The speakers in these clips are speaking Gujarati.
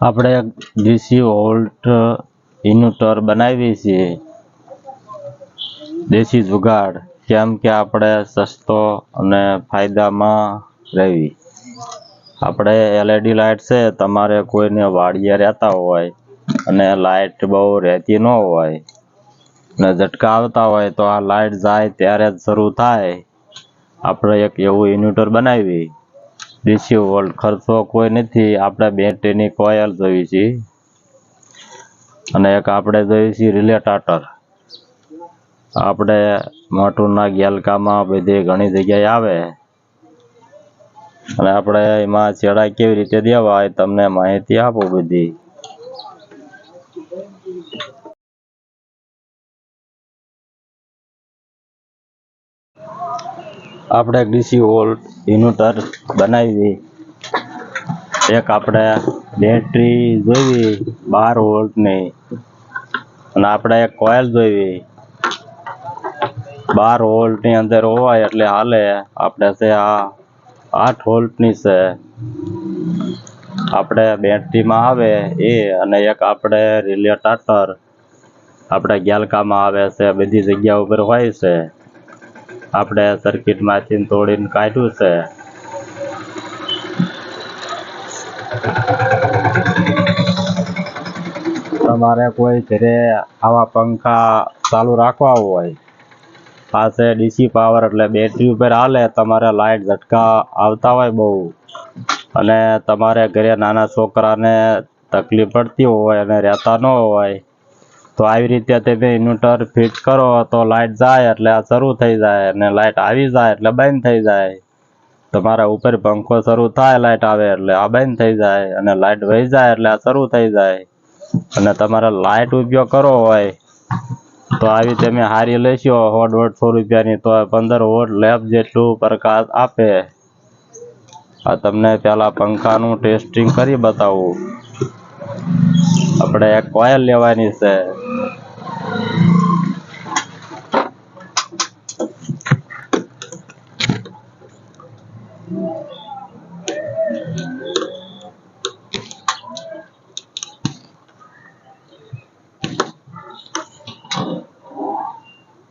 આપણે ડીસી વોલ્ટ ઇન્વર્ટર બનાવીએ છીએ. દેશી જુગાડ, કેમ કે આપણે સસ્તો અને ફાયદામાં રહેવી. આપણે એલઈડી લાઇટ છે, તમારે કોઈને વાડીએ રહેતા હોય અને લાઇટ બહુ રહેતી ન હોય ને ઝટકા આવતા હોય તો આ લાઇટ જાય ત્યારે જ શરૂ થાય. આપણે એક એવું ઇન્વર્ટર બનાવી. ડીસી વોલ્ટ ખર્ચો કોઈ નથી, આપણે બેટરીની કોયલ જોઈ છે અને એક આપણે જોઈ છે રિલે ટાટર આપણે મોટરના ગેલકામાં બધી ઘણી જગ્યાએ આવે. અને આપણે એમાં ચેડા કેવી રીતે દેવા એ તમને માહિતી આપો બધી. આપણે ડીસી વોલ્ટ ઇન્વર્ટર બનાવી. એક આપણે બેટરી જોઈએ બાર વોલ્ટની અને આપણે એક કોયલ જોઈએ બાર વોલ્ટની અંદર હોય એટલે હાલે આપણે છે આ આઠ વોલ્ટની છે. આપણે બેટરીમાં આવે એ અને એક આપણે રિલે ટાટર આપણે ગેલકામાં આવે છે, બધી જગ્યા ઉપર હોય છે. આપણે સર્કિટમાંથી તોડીને કાઢ્યું છે. તમારે કોઈ ઘરે આવા પંખા ચાલુ રાખવા હોય, પાસે ડીસી પાવર એટલે બેટરી ઉપર હાલે, તમારે લાઇટ ઝટકા આવતા હોય બહુ. અને તમારે ઘરે નાના છોકરાને તકલીફ પડતી હોય અને રહેતા ન હોય તો આવી રીતે તમે ઇન્વર્ટર ફિટ કરો તો લાઇટ જાય એટલે આ શરૂ થઈ જાય અને લાઇટ આવી જાય એટલે બંધ થઈ જાય. તમારા ઉપર પંખો શરૂ થાય લાઇટ આવે એટલે આ બંધ થઈ જાય અને લાઇટ વહી જાય એટલે આ શરૂ થઈ જાય. અને તમારે લાઇટ ઉપયોગ કરવો હોય તો આવી તમે હારી લેશો સો દોઢસો રૂપિયાની તો પંદર વોટ લેબ જેટલું પ્રકાશ આપે. આ તમને પેલા પંખાનું ટેસ્ટિંગ કરી બતાવું. આપણે કોયલ લેવાની છે.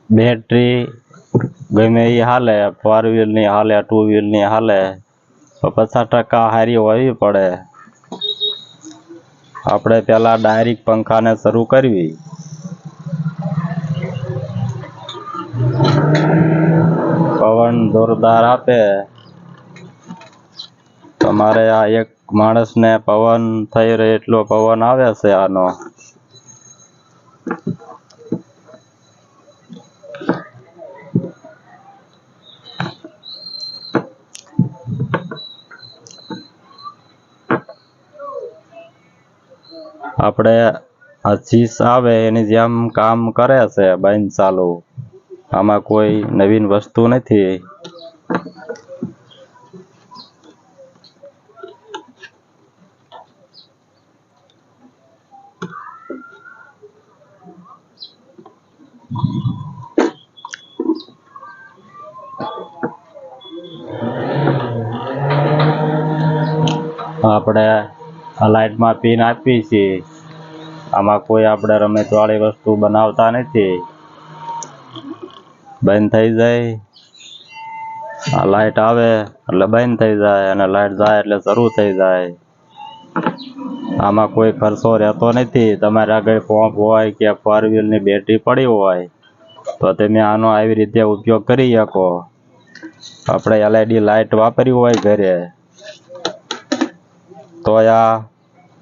બેટરી ગમે એ હાલે ફોર વ્હીલની હાલે ટુ વ્હીલની હાલે, તો પચાસ ટકા હારી હોવી પડે. આપણે પેલા ડાયરેક્ટ પંખાને શરૂ કરવી. પવન જોરદાર આપે. તમારે આ એક માણસને પવન થઈ રહે એટલો પવન આવે છે આનો. આપણે આ આવે, એની જેમ કામ કરે છે બાઈન ચાલુ. આમાં કોઈ નવીન વસ્તુ નથી. આપણે લાઇટમાં પિન આપીએ છીએ આમાં કોઈ આપણે રમતવાળી વસ્તુ બનાવતા નથી. બંધ થઈ જાય. આ લાઇટ આવે એટલે બંધ થઈ જાય અને લાઇટ જાય એટલે શરૂ થઈ જાય. આમાં કોઈ ખર્ચો રહેતો નથી. તમારે આગળ પંપ હોય કે ફોર વ્હીલની બેટરી પડી હોય, તો તમે આનો આવી રીતે ઉપયોગ કરી શકો. આપણે એલઈડી લાઇટ વાપરી હોય ઘરે. તો આ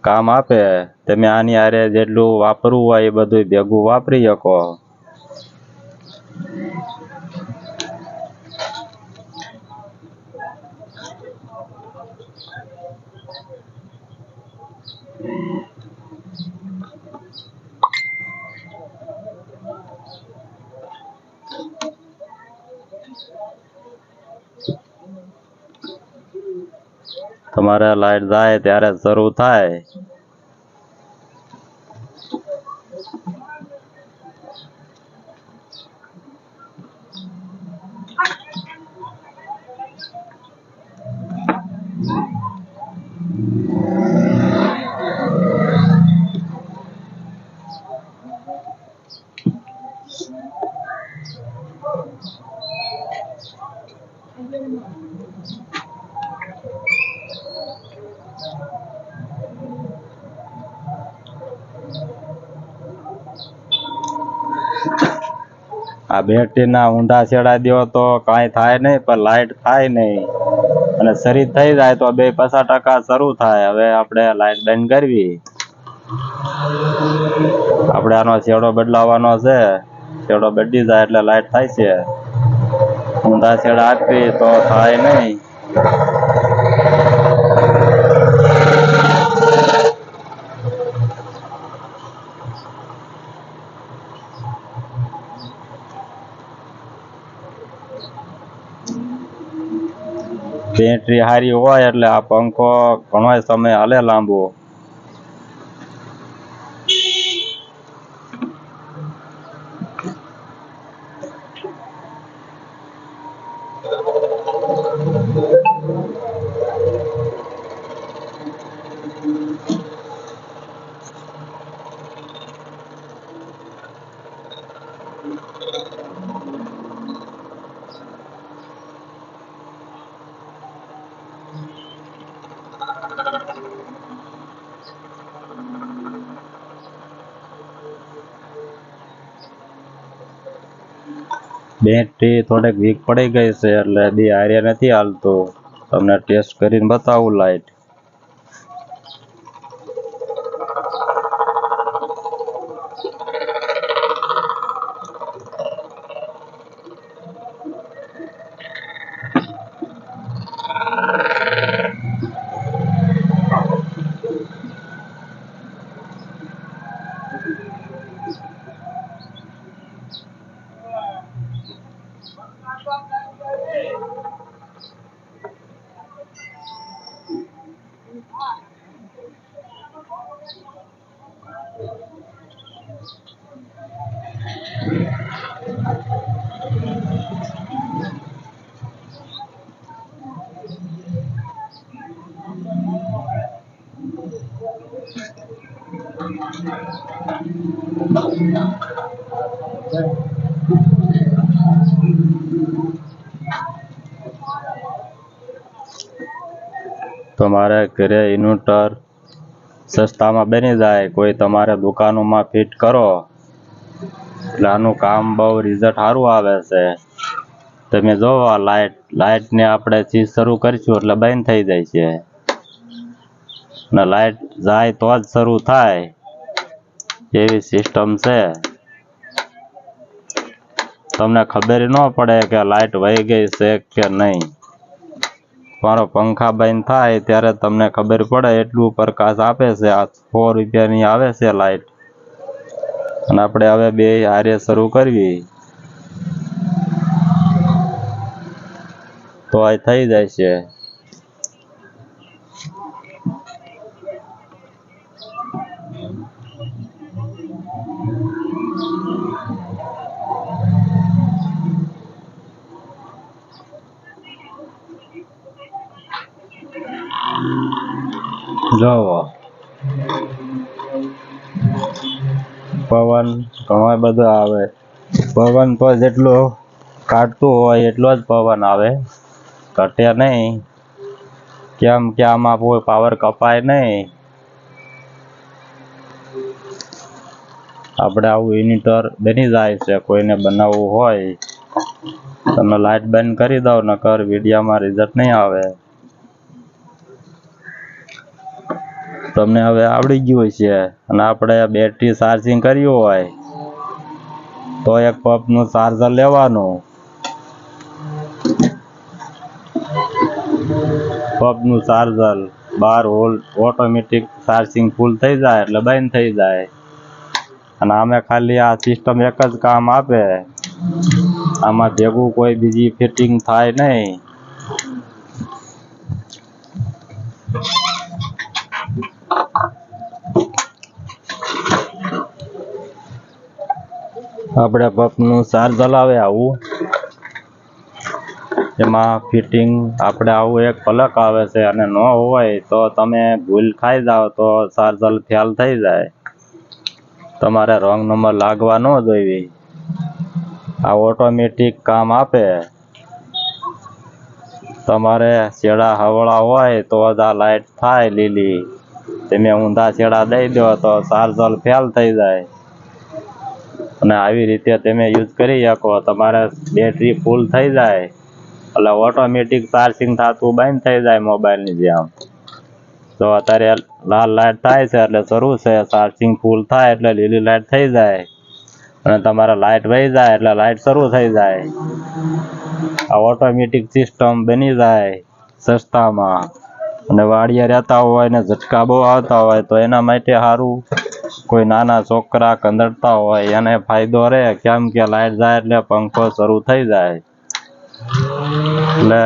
કામ આપે. તમે આની હારે જેટલું વાપરવું હોય એ બધું ભેગું વાપરી શકો. તમારે લાઈટ જાય ત્યારે શરૂ થાય. આ બેટરીના ઊંધા છેડા દો તો કાંઈ થાય નહીં, પણ લાઇટ થાય નહીં. અને સરી થઈ જાય તો બે પચાસ ટકા શરૂ થાય. હવે આપણે લાઇટ બંધ કરવી. આપણે આનો છેડો બદલાવાનો છે. છેડો બદલી જાય એટલે લાઇટ થાય છે. ઊંધા છેડા આપવી તો થાય નહીં. બેટરી હારી હોય એટલે આ પંખો ઘણો સમય હાલે લાંબુ. બેટરી થોડીક વીક પડી ગઈ છે એટલે બી હારે નથી હાલતું. તમને ટેસ્ટ કરીને બતાવું લાઈટ તમારે ઘરે ઇન્વર્ટર સસ્તામાં બની જાય. કોઈ તમારે દુકાનોમાં ફિટ કરો. એટલે આનું કામ બહુ રિઝલ્ટ સારું આવે છે. તમે જોવો લાઇટ લાઇટને આપણે ચીજ શરૂ કરીશું એટલે બંધ થઈ જાય છે. ને લાઇટ જાય તો જ શરૂ થાય. એવી સિસ્ટમ છે. તમને ખબર ન પડે કે લાઇટ વહી ગઈ છે કે નહીં. મારો પંખા બંધ થાય ત્યારે તમને ખબર પડે એટલું પ્રકાશ આપે છે. આ સો રૂપિયાની આવે છે લાઇટ અને આપણે હવે બે હારે શરૂ કરવી. તો આ થઈ જાય છે. જોવો પવન ઘણો બધો આવે. પવન પર જેટલો કાઢતું હોય એટલો જ પવન આવે. ઘટે નહીં. કેમ કે આમાં કોઈ પાવર કપાય નહીં. આપણે આવું ઇન્વર્ટર બની જાય છે, કોઈને બનાવવું હોય. તમે લાઇટ બંધ કરી દો, નકર વિડીયોમાં રિઝલ્ટ નહીં આવે. તમને હવે આવડી ગયું છે અને આપણે બેટરી ચાર્જિંગ કર્યું હોય, તો એક પંપનું ચાર્જર લેવાનું. પંપનું ચાર્જર બાર વોલ્ટ ઓટોમેટિક ચાર્જિંગ ફૂલ થઈ જાય એટલે બંધ થઈ જાય. અને આમે ખાલી આ સિસ્ટમ એક જ કામ આપે. આમાં ભેગું કોઈ બીજી ફિટિંગ થાય નહીં. આપણે પંપનું ચાર્જર આવે આવું. એમાં ફિટિંગ આપણે આવું એક પલક આવે છે અને ન હોય તો તમે ભૂલ ખાઈ જાઓ તો ચાર્જર ફેલ થઈ જાય. તમારે રોંગ નંબર લાગવા ન જોઈએ. આ ઓટોમેટિક કામ આપે. તમારે છેડા હવળા હોય તો જ આ લાઇટ થાય લીલી. તમે ઊંધા છેડા દઈ દો તો ચાર્જર ફેલ થઈ જાય. અને આવી રીતે તમે યુઝ કરી શકો. તમારે બેટરી ફૂલ થઈ જાય. એટલે ઓટોમેટિક ચાર્જિંગ થતું બંધ થઈ જાય મોબાઈલની જેમ. તો અત્યારે લાલ લાઇટ થાય છે એટલે શરૂ છે. ચાર્જિંગ ફૂલ થાય એટલે લીલી લાઈટ થઈ જાય. અને તમારે લાઇટ વહી જાય એટલે લાઈટ શરૂ થઈ જાય. આ ઓટોમેટિક સિસ્ટમ બની જાય સસ્તામાં. અને વાડિયા રહેતા હોય ને ઝટકા બહુ આવતા હોય તો એના માટે સારું કોઈ નાના છોકરા કંદડતા હોય, એને ફાયદો રહે. કેમ કે લાઈટ જાય એટલે પંખો શરૂ થઈ જાય. એટલે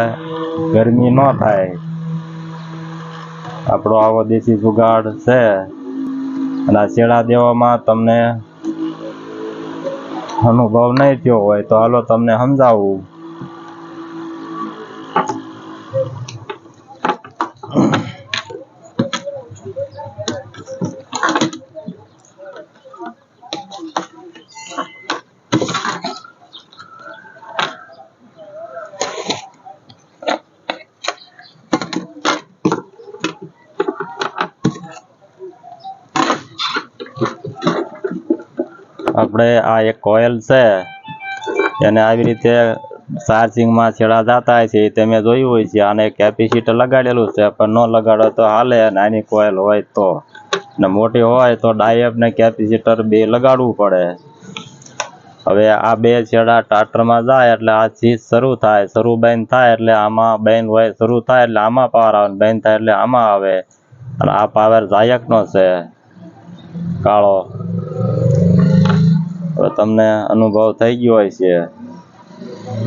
ગરમી ન થાય. આપણો આવો દેશી જુગાડ છે. અને આ છેડા દેવામાં તમને અનુભવ નહીં થયો હોય તો હાલો તમને સમજાવું. આપણે આ એક કોયલ છે, એને આવી રીતે ચાર્જિંગમાં છેડા જતા છે, એ તમે જોયું હોય છે, આને કેપેસિટર લગાડેલું છે, પણ ન લગાડો તો હાલે, નાની કોયલ હોય તો. ને મોટી હોય તો ડાયપ ને કેપેસિટર બે લગાડવું પડે. હવે આ બે છેડા ટાટરમાં જાય એટલે આ ચીજ શરૂ થાય, શરૂ બેન થાય એટલે આમાં બેન હોય, શરૂ થાય એટલે આમાં પાવર આવે બેન થાય એટલે આમાં આવે. અને આ પાવર જાયકનો છે, કાળો. હવે તમને અનુભવ થઈ ગયો હોય છે.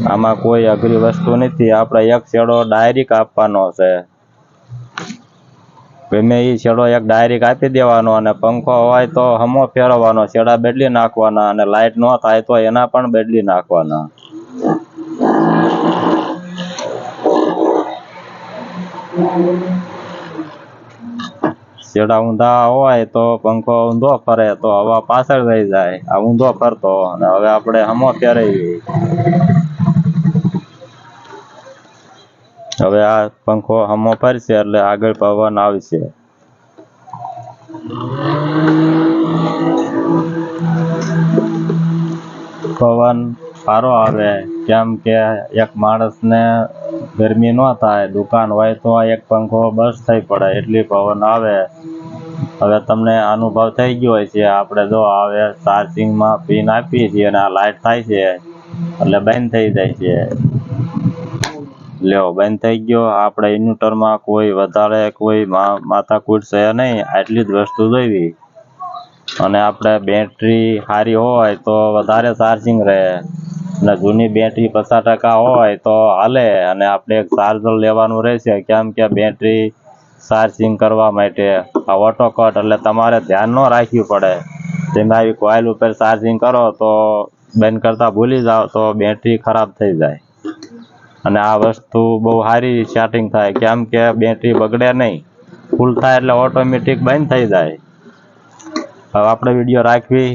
આમાં કોઈ અઘરી વસ્તુ નથી. આપણે એક છેડો ડાયરેક્ટ આપવાનો છે. ગમે એ છેડો એક ડાયરેક્ટ આપી દેવાનો અને પંખો હોય તો હમો ફેરવવાનો, છેડા બદલી નાખવાના અને લાઈટ ન થાય તો એના પણ બદલી નાખવાના. છેડા ઊંધા હોય તો પંખો ઊંધો ફરે તો હવા પાછળ રહી જાય. આ ઊંધો ફરતો અને હવે આપણે હમો ફેરવીએ. હવે આ પંખો હમો ફરશે એટલે આગળ પવન આવશે. પવન સારો આવે. કેમ કે એક માણસને ગરમી ન થાય, દુકાન હોય તો એક પંખો બસ થઈ પડે, એટલી પવન આવે. હવે તમને અનુભવ થઈ ગયો હોય છે આપણે જો હવે ચાર્જિંગમાં પિન આપીએ છીએ અને આ લાઇટ થાય છે, એટલે બંધ થઈ જાય છે. લ્યો, બંધ થઈ ગયો, આપણે ઇન્વર્ટરમાં કોઈ વધારે કોઈ માથાકૂટ છે નહીં, આટલી જ વસ્તુ જોઈવી. અને આપણે બેટરી સારી હોય તો વધારે ચાર્જિંગ રહે. અને જૂની બેટરી પચાસ ટકા હોય તો હાલે અને આપણે એક ચાર્જર લેવાનું રહેશે. કેમ કે બેટરી ચાર્જિંગ કરવા માટે આ ઓટોકટ એટલે તમારે ધ્યાન ન રાખવું પડે. તમે આવી કોઇલ ઉપર ચાર્જિંગ કરો તો બંધ કરતા ભૂલી જાઓ તો બેટરી ખરાબ થઈ જાય. અને આ વસ્તુ બહુ સારી સેટિંગ થાય. કેમ કે બેટરી બગડે નહીં. ફૂલ થાય એટલે ઓટોમેટિક બંધ થઈ જાય. હવે આપણે વીડિયો રાખવી.